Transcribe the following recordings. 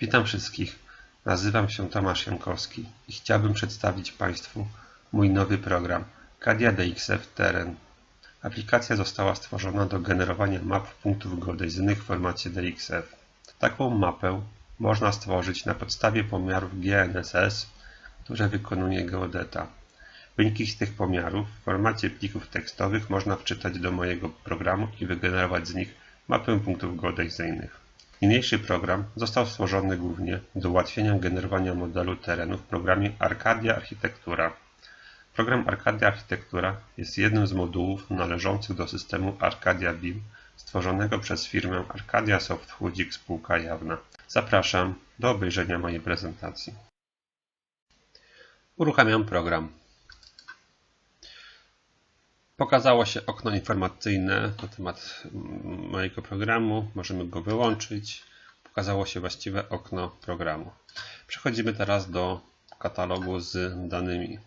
Witam wszystkich. Nazywam się Tomasz Jankowski i chciałbym przedstawić Państwu mój nowy program Kadia DXF Teren. Aplikacja została stworzona do generowania map punktów geodezyjnych w formacie DXF. Taką mapę można stworzyć na podstawie pomiarów GNSS, które wykonuje geodeta. Wyniki z tych pomiarów w formacie plików tekstowych można wczytać do mojego programu i wygenerować z nich mapę punktów geodezyjnych. Niniejszy program został stworzony głównie do ułatwienia generowania modelu terenu w programie Arcadia Architektura. Program Arcadia Architektura jest jednym z modułów należących do systemu Arcadia BIM stworzonego przez firmę Arcadia Soft Hudzik spółka jawna. Zapraszam do obejrzenia mojej prezentacji. Uruchamiam program. Pokazało się okno informacyjne na temat mojego programu. Możemy go wyłączyć. Pokazało się właściwe okno programu. Przechodzimy teraz do katalogu z danymi.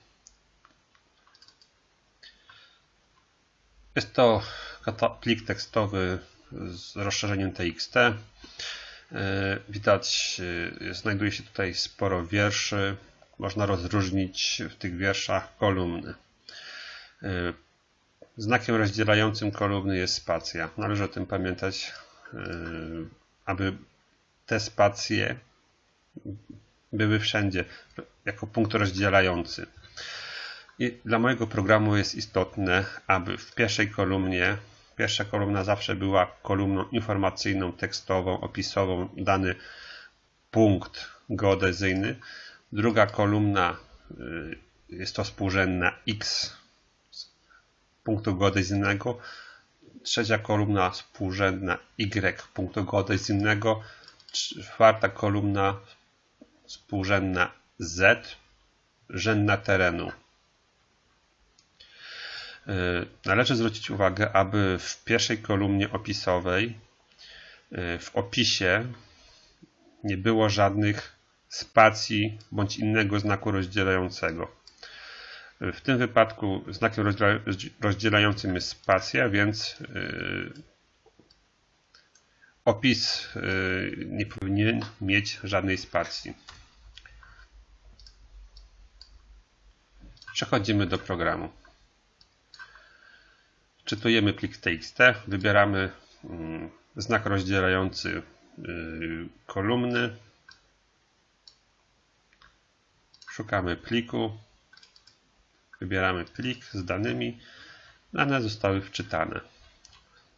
Jest to plik tekstowy z rozszerzeniem TXT. Widać, znajduje się tutaj sporo wierszy. Można rozróżnić w tych wierszach kolumny. Znakiem rozdzielającym kolumny jest spacja. Należy o tym pamiętać, aby te spacje były wszędzie jako punkt rozdzielający. I dla mojego programu jest istotne, aby w pierwszej kolumnie, pierwsza kolumna zawsze była kolumną informacyjną, tekstową, opisową, dany punkt geodezyjny. Druga kolumna jest to współrzędna x punktu geodezyjnego. Trzecia kolumna współrzędna y punktu geodezyjnego. Czwarta kolumna współrzędna z rzędna terenu. Należy zwrócić uwagę, aby w pierwszej kolumnie opisowej w opisie nie było żadnych spacji bądź innego znaku rozdzielającego. W tym wypadku znakiem rozdzielającym jest spacja, więc opis nie powinien mieć żadnej spacji. Przechodzimy do programu. Czytujemy plik TXT, wybieramy znak rozdzielający kolumny, szukamy pliku, wybieramy plik z danymi, dane zostały wczytane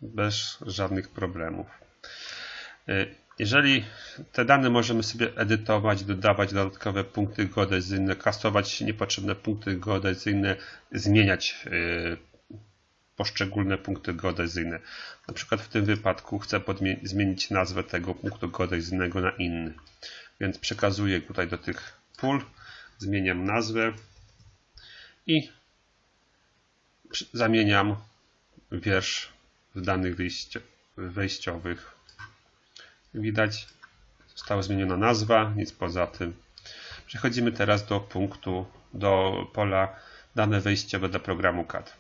bez żadnych problemów. Jeżeli te dane możemy sobie edytować, dodawać dodatkowe punkty geodezyjne, kasować niepotrzebne punkty geodezyjne, zmieniać poszczególne punkty geodezyjne. Na przykład w tym wypadku chcę zmienić nazwę tego punktu geodezyjnego na inny. Więc przekazuję tutaj do tych pól, zmieniam nazwę i zamieniam wiersz w danych wejściowych. Widać, została zmieniona nazwa, nic poza tym. Przechodzimy teraz do punktu, do pola dane wejściowe do programu CAD.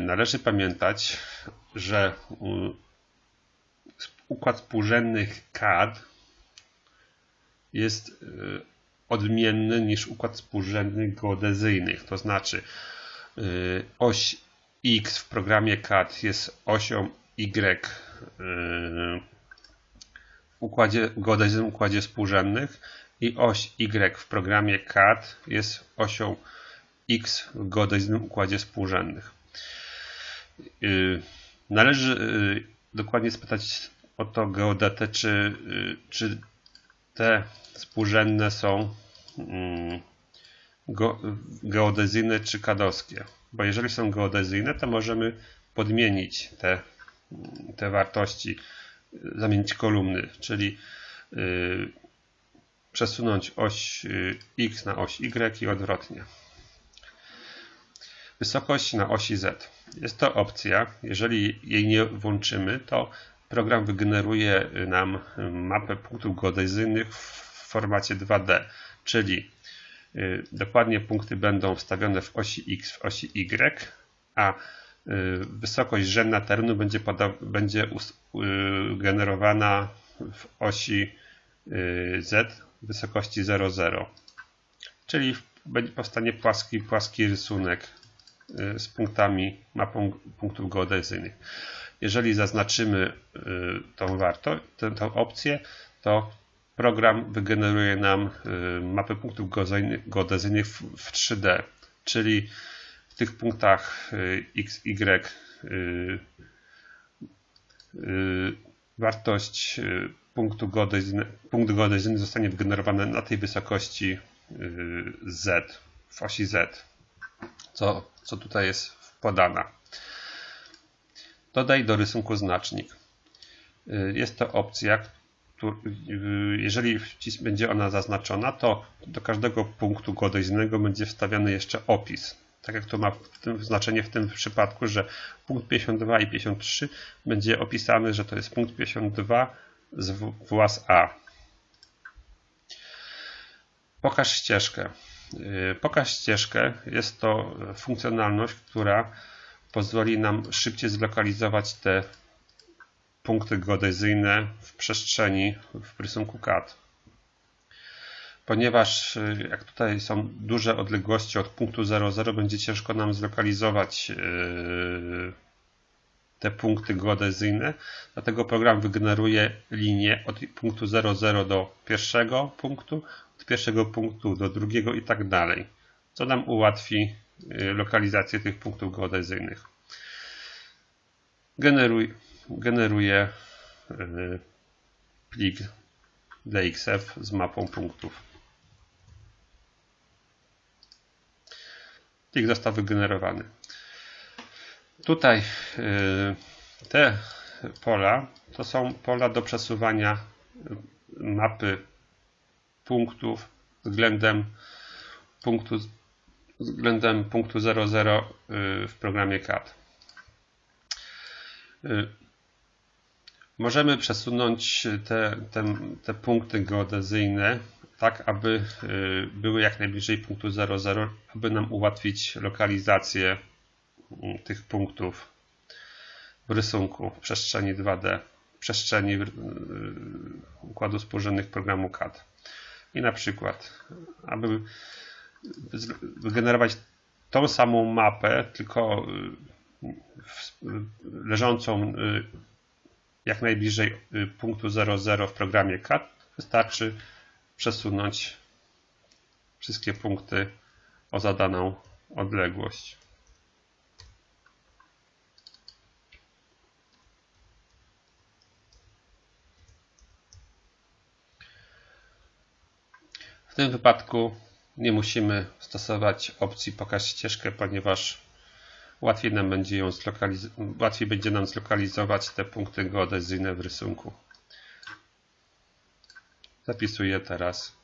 Należy pamiętać, że układ współrzędnych CAD jest odmienny niż układ współrzędnych geodezyjnych. To znaczy oś X w programie CAD jest osią Y w układzie geodezyjnym układzie współrzędnych i oś Y w programie CAD jest osią X w geodezyjnym układzie współrzędnych. Należy dokładnie spytać o to geodetę, czy, czy te współrzędne są geodezyjne czy kadowskie. Bo jeżeli są geodezyjne, to możemy podmienić te, te wartości, zamienić kolumny, czyli przesunąć oś x na oś y i odwrotnie. Wysokość na osi z. Jest to opcja. Jeżeli jej nie włączymy, to program wygeneruje nam mapę punktów geodezyjnych w formacie 2D, czyli dokładnie punkty będą wstawione w osi X, w osi Y, a wysokość rzędna terenu będzie, będzie generowana w osi y, Z wysokości 0,0. Czyli powstanie płaski, płaski rysunek y, z punktami, mapą punktów geodezyjnych. Jeżeli zaznaczymy y, tą wartość, tę, tę opcję, to program wygeneruje nam mapę punktów geodezyjnych w 3D, czyli w tych punktach x, y wartość y, punktu geodezyjny, punkt geodezyjny zostanie wygenerowany na tej wysokości y, z, w osi z, co, co tutaj jest podana. Dodaj do rysunku znacznik. Y, jest to opcja, jeżeli będzie ona zaznaczona, to do każdego punktu geodezyjnego będzie wstawiany jeszcze opis tak jak to ma znaczenie w tym przypadku, że punkt 52 i 53 będzie opisany, że to jest punkt 52 z włas A. Pokaż ścieżkę. Y, pokaż ścieżkę. Jest to funkcjonalność, która pozwoli nam szybciej zlokalizować te punkty geodezyjne w przestrzeni w rysunku CAD ponieważ y, jak tutaj są duże odległości od punktu 00, będzie ciężko nam zlokalizować y, te punkty geodezyjne, dlatego program wygeneruje linię od punktu 00 do pierwszego punktu, od pierwszego punktu do drugiego i tak dalej, co nam ułatwi lokalizację tych punktów geodezyjnych. Generuj, generuje plik DXF z mapą punktów. plik został wygenerowany. Tutaj y, te pola to są pola do przesuwania mapy punktów względem punktu względem punktu 00 y, w programie CAD. Y, możemy przesunąć te, te, te punkty geodezyjne tak aby y, były jak najbliżej punktu 00, aby nam ułatwić lokalizację tych punktów w rysunku w przestrzeni 2D, w przestrzeni układu współrzędnych programu CAD. I na przykład, aby wygenerować tą samą mapę, tylko y, leżącą jak najbliżej punktu 00 w programie CAD, wystarczy przesunąć wszystkie punkty o zadaną odległość. W tym wypadku nie musimy stosować opcji pokaż ścieżkę, ponieważ łatwiej nam będzie ją łatwiej będzie nam zlokalizować te punkty geodezyjne w rysunku. Zapisuję teraz.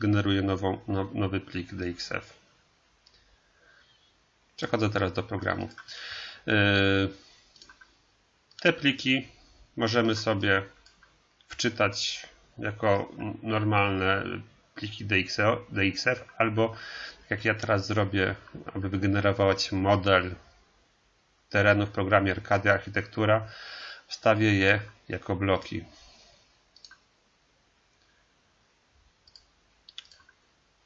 Generuję nową, nowy plik DXF. Przechodzę teraz do programu. E, te pliki możemy sobie wczytać jako normalne pliki DXF albo tak jak ja teraz zrobię, aby wygenerować model terenu w programie Arcadia Architektura, Wstawię je jako bloki.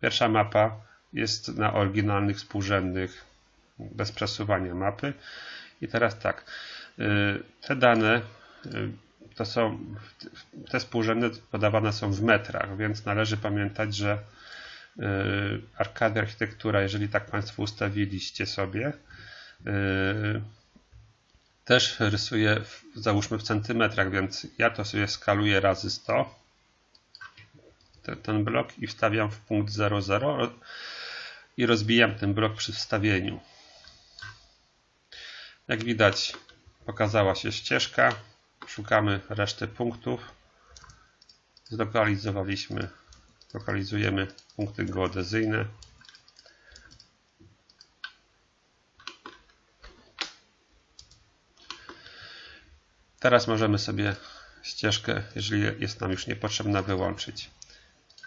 Pierwsza mapa jest na oryginalnych współrzędnych bez przesuwania mapy. I teraz tak, y, te dane y, to są, te współrzędne podawane są w metrach, więc należy pamiętać, że y, Arkadia Architektura, jeżeli tak Państwo ustawiliście sobie, też rysuję, w, załóżmy w centymetrach, więc ja to sobie skaluję razy 100 ten, ten blok i wstawiam w punkt 00 i rozbijam ten blok przy wstawieniu. Jak widać pokazała się ścieżka, szukamy reszty punktów, zlokalizowaliśmy, lokalizujemy punkty geodezyjne. Teraz możemy sobie ścieżkę, jeżeli jest nam już niepotrzebna, wyłączyć.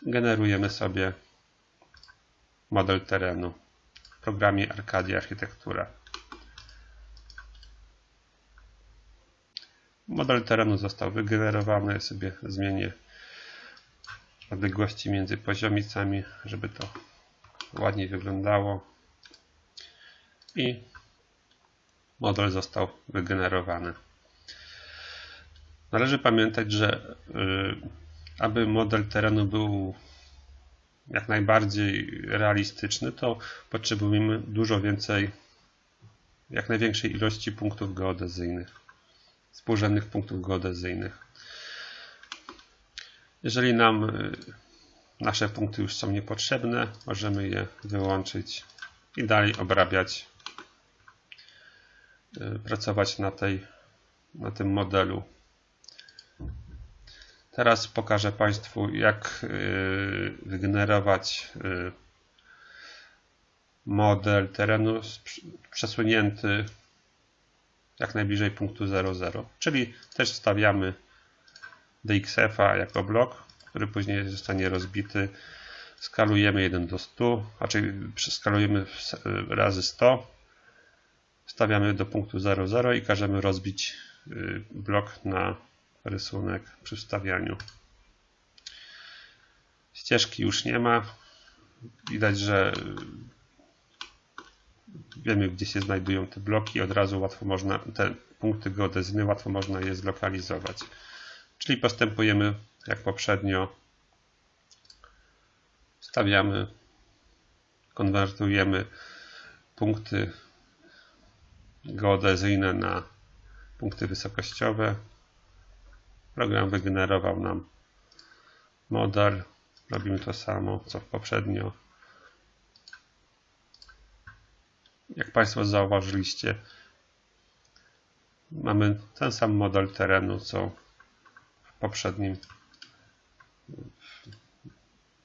Generujemy sobie model terenu w programie Arcadia Architektura. Model terenu został wygenerowany. Sobie zmienię odległości między poziomicami, żeby to ładniej wyglądało. I model został wygenerowany. Należy pamiętać, że y, aby model terenu był jak najbardziej realistyczny, to potrzebujemy dużo więcej, jak największej ilości punktów geodezyjnych, współrzędnych punktów geodezyjnych. Jeżeli nam y, nasze punkty już są niepotrzebne, możemy je wyłączyć i dalej obrabiać, y, pracować na, tej, na tym modelu. Teraz pokażę Państwu, jak y, wygenerować model terenu przesunięty jak najbliżej punktu 0,0. Czyli też wstawiamy DXF-a jako blok, który później zostanie rozbity. Skalujemy 1 do 100, a czyli skalujemy razy 100. Stawiamy do punktu 0,0 i każemy rozbić y, blok na rysunek przy wstawianiu. Ścieżki już nie ma. Widać, że wiemy gdzie się znajdują te bloki. Od razu łatwo można, te punkty geodezyjne łatwo można je zlokalizować. Czyli postępujemy jak poprzednio. Stawiamy, konwertujemy punkty geodezyjne na punkty wysokościowe. Program wygenerował nam model. Robimy to samo co poprzednio. Jak Państwo zauważyliście, mamy ten sam model terenu co poprzednim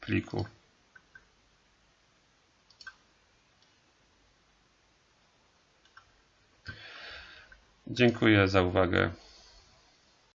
pliku. Dziękuję za uwagę.